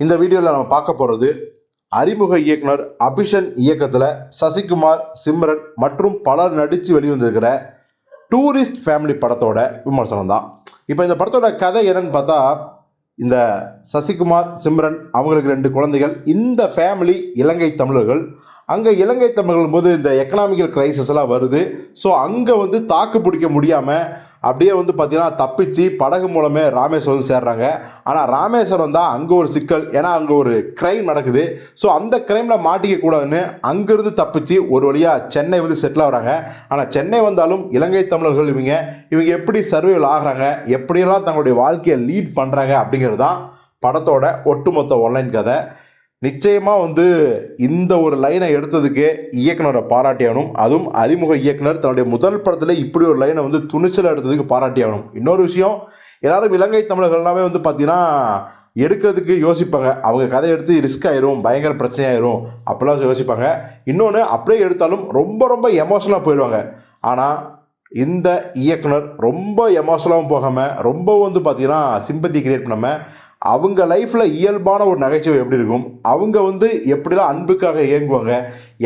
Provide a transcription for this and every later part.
இந்த வீடியோவில் நம்ம பார்க்க போகிறது அறிமுக இயக்குனர் அபிஷன் இயக்கத்தில் சசிகுமார் சிம்ரன் மற்றும் பலர் நடித்து வெளிவந்திருக்கிற டூரிஸ்ட் ஃபேமிலி படத்தோட விமர்சனம் தான் இப்போ இந்த படத்தோட கதை என்னன்னு பார்த்தா இந்த சசிகுமார் சிம்ரன் அவங்களுக்கு ரெண்டு குழந்தைகள். இந்த ஃபேமிலி இலங்கை தமிழர்கள். அங்கே இலங்கை தமிழர்கள் போது இந்த எக்கனாமிக்கல் கிரைசிஸ் எல்லாம் வருது. ஸோ அங்கே வந்து தாக்கு பிடிக்க முடியாமல் அப்படியே வந்து பார்த்தீங்கன்னா தப்பிச்சு படகு மூலமே ராமேஸ்வரம் சேர்றாங்க. ஆனால் ராமேஸ்வரம் தான் அங்கே ஒரு சிக்கல். ஏன்னா அங்கே ஒரு கிரைம் நடக்குது. ஸோ அந்த கிரைமில் மாட்டிக்க கூடாதுன்னு அங்கேருந்து தப்பிச்சு ஒரு வழியாக சென்னை வந்து செட்டில் ஆகுறாங்க. ஆனால் சென்னை வந்தாலும் இலங்கை தமிழர்கள் இவங்க இவங்க எப்படி சர்வைவல் ஆகுறாங்க எப்படியெல்லாம் தங்களுடைய வாழ்க்கையை லீட் பண்ணுறாங்க அப்படிங்கிறது தான் படத்தோட ஒட்டுமொத்த ஒன்லைன் கதை. நிச்சயமாக வந்து இந்த ஒரு லைனை எடுத்ததுக்கு இயக்குனரை பாராட்டியாகணும் அதுவும் அறிமுக இயக்குனர் தன்னுடைய முதல் படத்தில் இப்படி ஒரு லைனை வந்து துணிச்சல் எடுத்ததுக்கு பாராட்டியாகணும் இன்னொரு விஷயம் எல்லாரும் இலங்கை தமிழர்கள்லாமே வந்து பார்த்தீங்கன்னா எடுக்கிறதுக்கு யோசிப்பாங்க. அவங்க கதை எடுத்து ரிஸ்க் ஆயிரும் பயங்கர பிரச்சனையாயிரும் அப்போல்லாம் யோசிப்பாங்க. இன்னொன்று அப்படியே எடுத்தாலும் ரொம்ப ரொம்ப எமோஷனலாக போயிடுவாங்க ஆனால் இந்த இயக்குனர் ரொம்ப எமோஷனலாகவும் போகாமல் ரொம்ப வந்து பார்த்திங்கன்னா சிம்பத்தி கிரியேட் பண்ணாமல் அவங்க லைஃப்பில் இயல்பான ஒரு நகைச்சுவை எப்படி இருக்கும்? அவங்க வந்து எப்படிலாம் அன்புக்காக இயங்குவாங்க?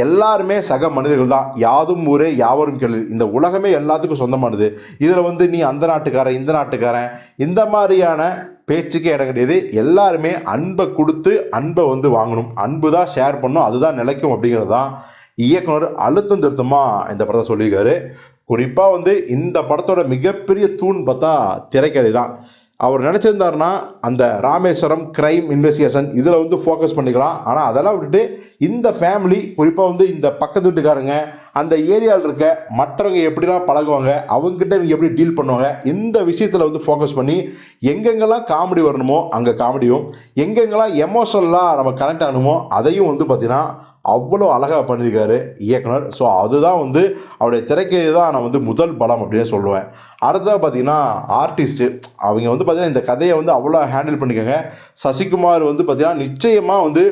எல்லாருமே சக மனிதர்கள் தான். யாதும் ஊரே யாவரும் கேள்வி இந்த உலகமே எல்லாத்துக்கும் சொந்தமானது. இதில் வந்து நீ அந்த நாட்டுக்காரன் இந்த நாட்டுக்காரன் இந்த மாதிரியான பேச்சுக்கே இடம் கிடையாது. எல்லாருமே அன்பை கொடுத்து அன்பை வந்து வாங்கணும். அன்பு தான் ஷேர் பண்ணணும். அதுதான் நிலைக்கும் அப்படிங்கிறது தான் இயக்குனர் அழுத்தம் திருத்தமாக இந்த படத்தை சொல்லியிருக்காரு. குறிப்பாக வந்து இந்த படத்தோட மிகப்பெரிய தூண் பார்த்தா திரைக்கதை தான். அவர் நினச்சிருந்தாருன்னா அந்த ராமேஸ்வரம் கிரைம் இன்வெஸ்டிகேஷன் இதில் வந்து ஃபோக்கஸ் பண்ணிக்கலாம். ஆனால் அதெல்லாம் விட்டுட்டு இந்த ஃபேமிலி குறிப்பாக வந்து இந்த பக்கத்து வீட்டுக்காரங்க அந்த ஏரியாவில் இருக்க மற்றவங்க எப்படிலாம் பழகுவாங்க அவங்ககிட்ட இவங்க எப்படி டீல் பண்ணுவாங்க இந்த விஷயத்தில் வந்து ஃபோக்கஸ் பண்ணி எங்கெங்கெல்லாம் காமெடி வரணுமோ அங்கே காமெடியும் எங்கெங்கெல்லாம் எமோஷனலாக நம்ம கனெக்ட் ஆகணுமோ அதையும் வந்து பார்த்திங்கன்னா அவ்வளோ அழகாக பண்ணியிருக்காரு இயக்குனர். ஸோ அதுதான் வந்து அவருடைய திரைக்கு தான் நான் வந்து முதல் படம் அப்படின்னு சொல்லுவேன். அடுத்ததாக பார்த்தீங்கன்னா ஆர்டிஸ்ட்டு அவங்க வந்து பார்த்தீங்கன்னா இந்த கதையை வந்து அவ்வளோ ஹேண்டில் பண்ணிக்கோங்க. சசிகுமார் வந்து பார்த்தீங்கன்னா நிச்சயமாக வந்து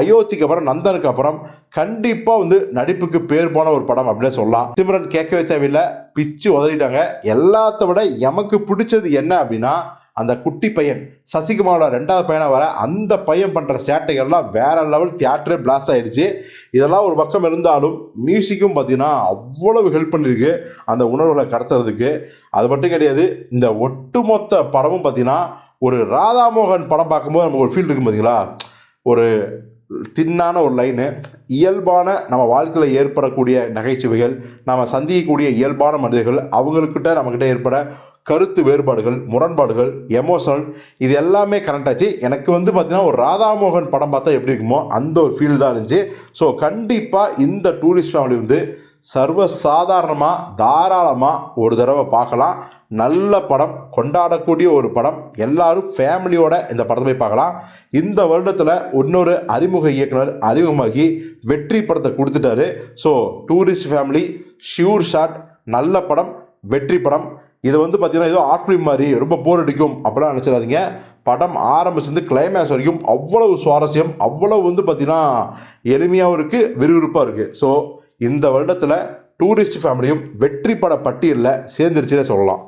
அயோத்திக்கு அப்புறம் நந்தனுக்கு அப்புறம் கண்டிப்பாக வந்து நடிப்புக்கு பேர் போன ஒரு படம் அப்படின்னு சொல்லலாம். சிம்ரன் கேட்கவே தேவையில்லை. பிச்சு உதறிட்டாங்க. எல்லாத்த விட எமக்கு பிடிச்சது என்ன அப்படின்னா அந்த குட்டி பையன் சசிகுமாரோட ரெண்டாவது பையனாக வர அந்த பையன் பண்ணுற சேட்டைகள்லாம் வேற லெவல் தியேட்டரே பிளாஸ் ஆகிடுச்சு இதெல்லாம் ஒரு பக்கம் இருந்தாலும் மியூசிக்கும் பார்த்தீங்கன்னா அவ்வளவு ஹெல்ப் பண்ணியிருக்கு அந்த உணர்வுகளை கடத்துறதுக்கு. அது மட்டும் கிடையாது இந்த ஒட்டுமொத்த படமும் பார்த்தீங்கன்னா ஒரு ராதாமோகன் படம் பார்க்கும்போது நமக்கு ஒரு ஃபீல் இருக்கும் பார்த்தீங்களா ஒரு தின்னான ஒரு லைனு இயல்பான நம்ம வாழ்க்கையில் ஏற்படக்கூடிய நகைச்சுவைகள் நம்ம சந்திக்கக்கூடிய இயல்பான மனிதர்கள் அவங்கக்கிட்ட நம்மக்கிட்ட ஏற்பட கருத்து வேறுபாடுகள் முரண்பாடுகள் எமோஷனல் இது எல்லாமே கனெக்ட் ஆச்சு. எனக்கு வந்து பார்த்தீங்கன்னா ஒரு ராதாமோகன் படம் பார்த்தா எப்படி இருக்குமோ அந்த ஒரு ஃபீல் தான் இருந்துச்சு. ஸோ கண்டிப்பாக இந்த டூரிஸ்ட் ஃபேமிலி வந்து சர்வ சாதாரணமாக தாராளமாக ஒரு தடவை பார்க்கலாம். நல்ல படம் கொண்டாடக்கூடிய ஒரு படம். எல்லாரும் ஃபேமிலியோட இந்த படத்தை போய் பார்க்கலாம். இந்த வருடத்தில் இன்னொரு அறிமுக இயக்குனர் அறிமுகமாகி வெற்றி படத்தை கொடுத்துட்டாரு. So tourist family sure shot நல்ல படம் வெற்றி படம். இது வந்து பார்த்தீங்கன்னா ஏதோ ஆர்ட் ஃபிலிம் மாதிரி ரொம்ப போர் அடிக்கும் அப்படிலாம் நினச்சிடாதீங்க. படம் ஆரம்பிச்சிருந்து கிளைமேக்ஸ் வரைக்கும் அவ்வளவு சுவாரஸ்யம் அவ்வளவு வந்து பார்த்திங்கன்னா எளிமையாகவும் இருக்குது விறுவிறுப்பாக இருக்குது ஸோ இந்த வருடத்தில் டூரிஸ்ட் ஃபேமிலியும் வெற்றி பட பட்டியலில் சேர்ந்துருச்சுன்னே சொல்லலாம்.